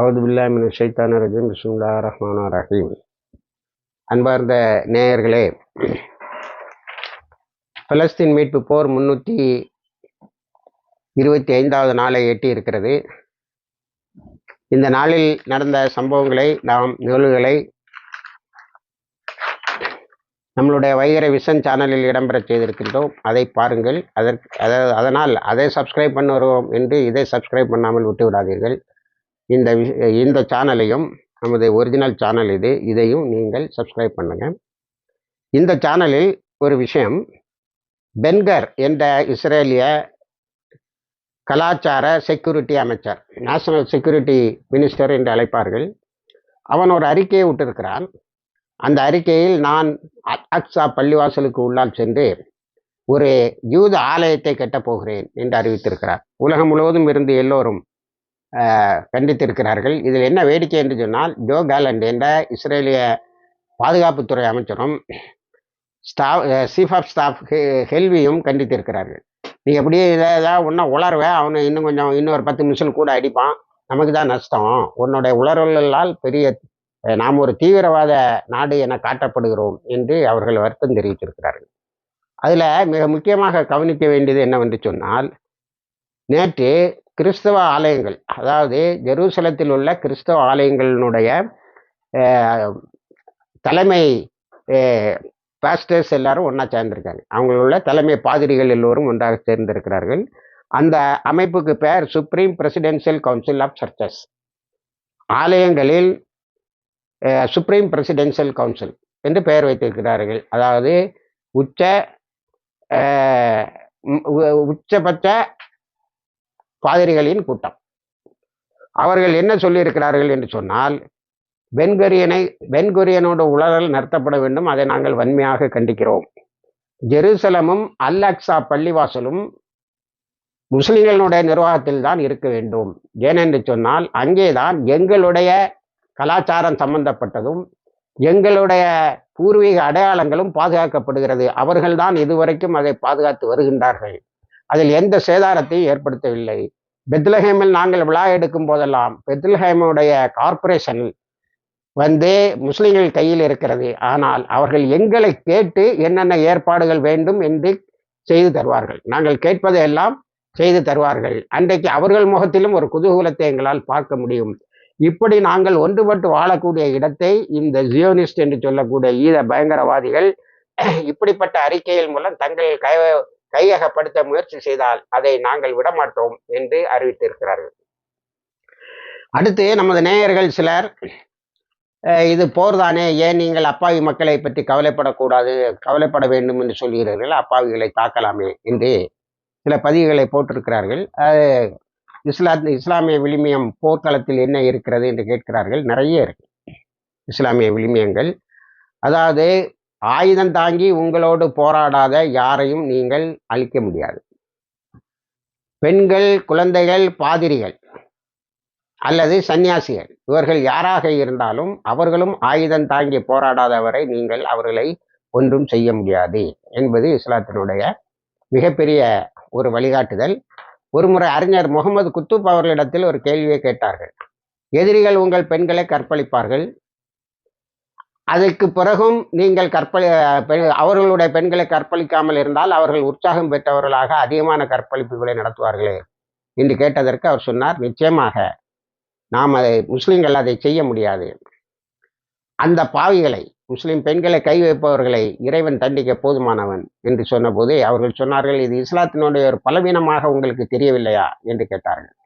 அவது பில்லாமின் ஷைத்தான ரஜீம். பிஸ்முல்லா ரஹ்மான் ரஹீம். அன்பார்ந்த நேயர்களே பலஸ்தீன் மீட்பு போர் முன்னூற்றி இருபத்தி ஐந்தாவது நாளை எட்டி இருக்கிறது. இந்த நாளில் நடந்த சம்பவங்களை நாம் நிகழ்வுகளை நம்மளுடைய வைகர விஷன் சேனலில் இடம்பெற செய்திருக்கின்றோம். அதை பாருங்கள். அதற்கு அதாவது அதனால் அதை சப்ஸ்கிரைப் பண்ண வருவோம் என்று இதை சப்ஸ்கிரைப் பண்ணாமல் விட்டு விடாதீர்கள் இந்த விஷ- இந்த சேனலையும் நமது ஒரிஜினல் சேனல் இது இதையும் நீங்கள் சப்ஸ்கிரைப் பண்ணுங்க. இந்த சேனலில் ஒரு விஷயம். பென்கர் என்ற இஸ்ரேலிய கலாச்சார செக்யூரிட்டி அமைச்சர் நேஷனல் செக்யூரிட்டி மினிஸ்டர் என்று அழைப்பார்கள். அவன் ஒரு அறிக்கையை விட்டிருக்கிறான். அந்த அறிக்கையில் நான் அக்ஸா பள்ளிவாசலுக்கு உள்ளால் சென்று ஒரு யூத ஆலயத்தை கட்டப் போகிறேன் என்று அறிவித்திருக்கிறார். உலகம் முழுவதும் இருந்து எல்லோரும் கண்டித்திருக்கிறார்கள். இதில் என்ன வேடிக்கை என்று சொன்னால் ஜோ கேலண்ட் என்ற இஸ்ரேலிய பாதுகாப்புத்துறை அமைச்சரும் ஸ்டாஃப் சீஃப் ஆஃப் ஸ்டாஃப் ஹெல்வியும் கண்டித்திருக்கிறார்கள். நீ எப்படியே இதை ஏதாவது ஒன்றும் உளருவேன் அவனை இன்னும் கொஞ்சம் இன்னொரு பத்து நிமிஷம் கூட அடிப்பான். நமக்கு தான் நஷ்டம். உன்னுடைய உளறலால் பெரிய நாம் ஒரு தீவிரவாத நாடு என காட்டப்படுகிறோம் என்று அவர்கள் வருத்தம் தெரிவித்திருக்கிறார்கள். அதில் மிக முக்கியமாக கவனிக்க வேண்டியது என்னவென்று சொன்னால் நேற்று கிறிஸ்தவ ஆலயங்கள் அதாவது ஜெருசலத்தில் உள்ள கிறிஸ்தவ ஆலயங்களினுடைய தலைமை பாஸ்டர்ஸ் எல்லாரும் ஒன்றா சேர்ந்திருக்காங்க. அவங்களுள்ள தலைமை பாதிரிகள் எல்லோரும் ஒன்றாக சேர்ந்திருக்கிறார்கள். அந்த அமைப்புக்கு பெயர் supreme presidential council of churches ஆலயங்களில் சுப்ரீம் பிரசிடென்சியல் கவுன்சில் என்று பெயர் வைத்திருக்கிறார்கள். அதாவது உச்ச உச்சபட்ச பாதிரிகளின் கூட்டம். அவர்கள் என்ன சொல்லியிருக்கிறார்கள் என்று சொன்னால் வெண்கொரியனை வெண்கொரியனோட உளறல் நடத்தப்பட வேண்டும். அதை நாங்கள் வன்மையாக கண்டிக்கிறோம். ஜெருசலமும் அல் அக்ஸா பள்ளிவாசலும் முஸ்லிம்களுடைய நிர்வாகத்தில் தான் இருக்க வேண்டும். ஏனென்று சொன்னால் அங்கேதான் எங்களுடைய கலாச்சாரம் சம்பந்தப்பட்டதும் எங்களுடைய பூர்வீக அடையாளங்களும் பாதுகாக்கப்படுகிறது. அவர்கள்தான் இதுவரைக்கும் அதை பாதுகாத்து வருகின்றார்கள். அதில் எந்த சேதாரத்தையும் ஏற்படுத்தவில்லை. பெத்லஹேமில் நாங்கள் விழா எடுக்கும் போதெல்லாம் பெத்லஹேமுடைய கார்ப்பரேஷன் வந்து முஸ்லிம்கள் கையில் இருக்கிறது. ஆனால் அவர்கள் எங்களை கேட்டு என்னென்ன ஏற்பாடுகள் வேண்டும் என்று செய்து தருவார்கள். நாங்கள் கேட்பதையெல்லாம் செய்து தருவார்கள். அன்றைக்கு அவர்கள் முகத்திலும் ஒரு குதூகூலத்தை எங்களால் பார்க்க முடியும். இப்படி நாங்கள் ஒன்றுபட்டு வாழக்கூடிய இடத்தை இந்த ஜியோனிஸ்ட் என்று சொல்லக்கூடிய ஈத பயங்கரவாதிகள் இப்படிப்பட்ட அறிக்கைகள் மூலம் தங்கள் கை கையகப்படுத்த முயற்சி செய்தால் அதை நாங்கள் விடமாட்டோம் என்று அறிவித்திருக்கிறார்கள். அடுத்து நமது நேயர்கள் சிலர் இது போர் தானே ஏன் நீங்கள் அப்பாவி மக்களை பற்றி கவலைப்படக்கூடாது கவலைப்பட வேண்டும் என்று சொல்கிறீர்கள் அப்பாவிகளை தாக்கலாமே? என்று சில பதிவுகளை போட்டிருக்கிறார்கள். அது இஸ்லா இஸ்லாமிய விழுமியம் போர்க்களத்தில் என்ன இருக்கிறது என்று கேட்கிறார்கள். நிறைய இருக்கு. இஸ்லாமிய விளிமியங்கள் அதாவது ஆயுதம் தாங்கி உங்களோடு போராடாத யாரையும் நீங்கள் அழிக்க முடியாது. பெண்கள் குழந்தைகள் பாதிரிகள் அல்லது சன்னியாசிகள் இவர்கள் யாராக இருந்தாலும் அவர்களும் ஆயுதம் தாங்கி போராடாதவரை நீங்கள் அவர்களை ஒன்றும் செய்ய முடியாது என்பது இஸ்லாத்தினுடைய மிகப்பெரிய ஒரு வழிகாட்டுதல். ஒருமுறை அறிஞர் முகமது குத்துப் அவர்களிடத்தில் ஒரு கேள்வியை கேட்டார்கள். எதிரிகள் உங்கள் பெண்களை கற்பழிப்பார்கள். அதற்கு பிறகும் நீங்கள் கற்பழி அவர்களுடைய பெண்களை கற்பழிக்காமல் இருந்தால் அவர்கள் உற்சாகம் பெற்றவர்களாக அதிகமான கற்பழிப்புகளை நடத்துவார்களே என்று கேட்டதற்கு அவர் சொன்னார் நிச்சயமாக நாம் அதை முஸ்லிம்கள் அதை செய்ய முடியாது. அந்த பாவிகளை முஸ்லிம் பெண்களை கை வைப்பவர்களை இறைவன் தண்டிக்க போதுமானவன் என்று சொன்னபோது அவர்கள் சொன்னார்கள் இது இஸ்லாத்தினுடைய ஒரு பலவீனமாக உங்களுக்கு தெரியவில்லையா என்று கேட்டார்கள்.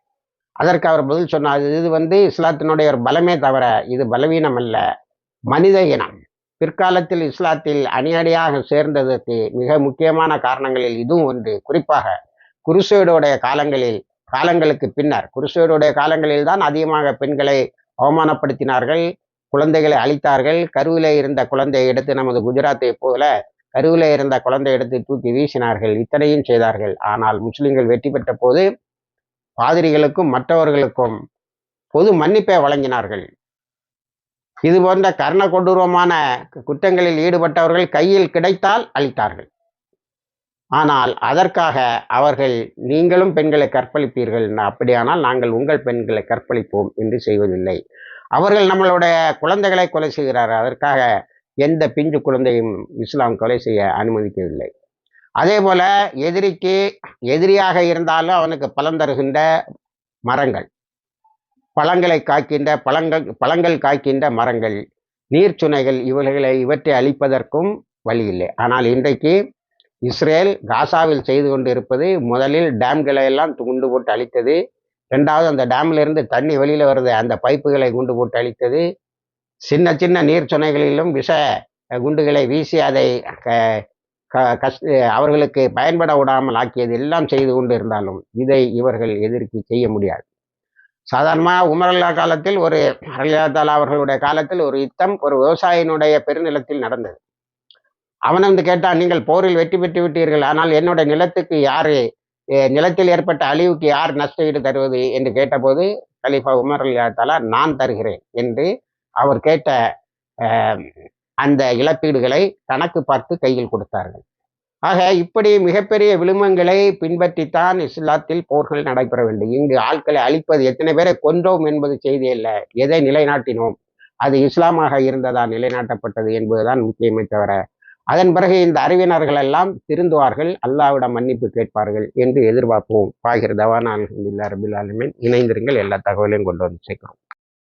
அதற்கு அவர் பதில் சொன்னார் இது வந்து இஸ்லாத்தினுடைய ஒரு பலமே தவிர இது பலவீனம் அல்ல மனித இனம். பிற்காலத்தில் இஸ்லாத்தில் அணியடியாக சேர்ந்ததற்கு மிக முக்கியமான காரணங்களில் இதுவும் ஒன்று. குறிப்பாக குருசேடோடைய காலங்களில் காலங்களுக்கு பின்னர் குருசேடோடைய காலங்களில் தான் அதிகமாக பெண்களை அவமானப்படுத்தினார்கள் குழந்தைகளை அழித்தார்கள். கருவிலே இருந்த குழந்தையை எடுத்து நமது குஜராத்தை போல கருவிலே இருந்த குழந்தை எடுத்து தூக்கி வீசினார்கள் இத்தனையும் செய்தார்கள். ஆனால் முஸ்லிம்கள் வெற்றி பெற்ற போது பாதிரிகளுக்கும் மற்றவர்களுக்கும் பொது மன்னிப்பை வழங்கினார்கள். இது போன்ற கர்ண கொடூரமான குற்றங்களில் ஈடுபட்டவர்கள் கையில் கிடைத்தால் அளித்தார்கள் ஆனால் அதற்காக அவர்கள் நீங்களும் பெண்களை கற்பழிப்பீர்கள். அப்படியானால் நாங்கள் உங்கள் பெண்களை கற்பழிப்போம் என்று செய்வதில்லை. அவர்கள் நம்மளுடைய குழந்தைகளை கொலை செய்கிறார்கள். அதற்காக எந்த பிஞ்சு குழந்தையும் இஸ்லாம் கொலை செய்ய அனுமதிக்கவில்லை. அதே போல எதிரிக்கு எதிரியாக இருந்தாலும் அவனுக்கு பலன் தருகின்ற மரங்கள். பழங்களை காக்கின்ற பழங்கள் பழங்கள் காக்கின்ற மரங்கள் நீர்ச்சுனைகள் இவர்களை இவற்றை அழிப்பதற்கும் வழி இல்லை. ஆனால் இன்றைக்கு இஸ்ரேல் காசாவில் செய்து கொண்டு இருப்பது முதலில் டேம்களை எல்லாம் குண்டு போட்டு அழித்தது ரெண்டாவது அந்த டேம்லேருந்து தண்ணி வெளியில் வருது அந்த பைப்புகளை குண்டு போட்டு அழித்தது சின்ன சின்ன நீர்ச்சுனைகளிலும் விஷ குண்டுகளை வீசி அதை கஷ் அவர்களுக்கு பயன்பட விடாமல் ஆக்கியது எல்லாம் செய்து கொண்டு இருந்தாலும் இதை இவர்கள் எதிர்த்து செய்ய முடியாது. சாதாரணமாக உமரல்லா காலத்தில் ஒரு அரலியாத்தாலா அவர்களுடைய காலத்தில் ஒரு யுத்தம் ஒரு விவசாயினுடைய பெருநிலத்தில் நடந்தது. அவன் வந்து கேட்டான் நீங்கள் போரில் வெற்றி பெற்று விட்டீர்கள் ஆனால் என்னுடைய நிலத்துக்கு யார் நிலத்தில் ஏற்பட்ட அழிவுக்கு யார் நஷ்ட ஈடு தருவது? என்று கேட்டபோது கலீஃபா உமர் அலியாத்தாலா நான் தருகிறேன் என்று அவர் கேட்ட அந்த இழப்பீடுகளை கணக்கு பார்த்து கையில் கொடுத்தார்கள். ஆக இப்படி மிகப்பெரிய விழுமங்களை பின்பற்றித்தான் இஸ்லாத்தில் போர்கள் நடைபெற வேண்டும் இங்கு ஆட்களை அழிப்பது எத்தனை பேரை கொன்றோம் என்பது செய்தி அல்ல. எதை நிலைநாட்டினோம்? அது இஸ்லாமாக இருந்ததா நிலைநாட்டப்பட்டது என்பதுதான் முக்கியமே தவிர. அதன் பிறகு இந்த அறிவினர்கள் எல்லாம் திருந்துவார்கள். அல்லாவிடம் மன்னிப்பு கேட்பார்கள் என்று எதிர்பார்ப்போம். பாகிர் தவான் அலமதுல்லா ரபில் ஆலமின். இணைந்திருங்கள். எல்லா தகவலையும் கொண்டு வந்து சேர்க்கிறோம்.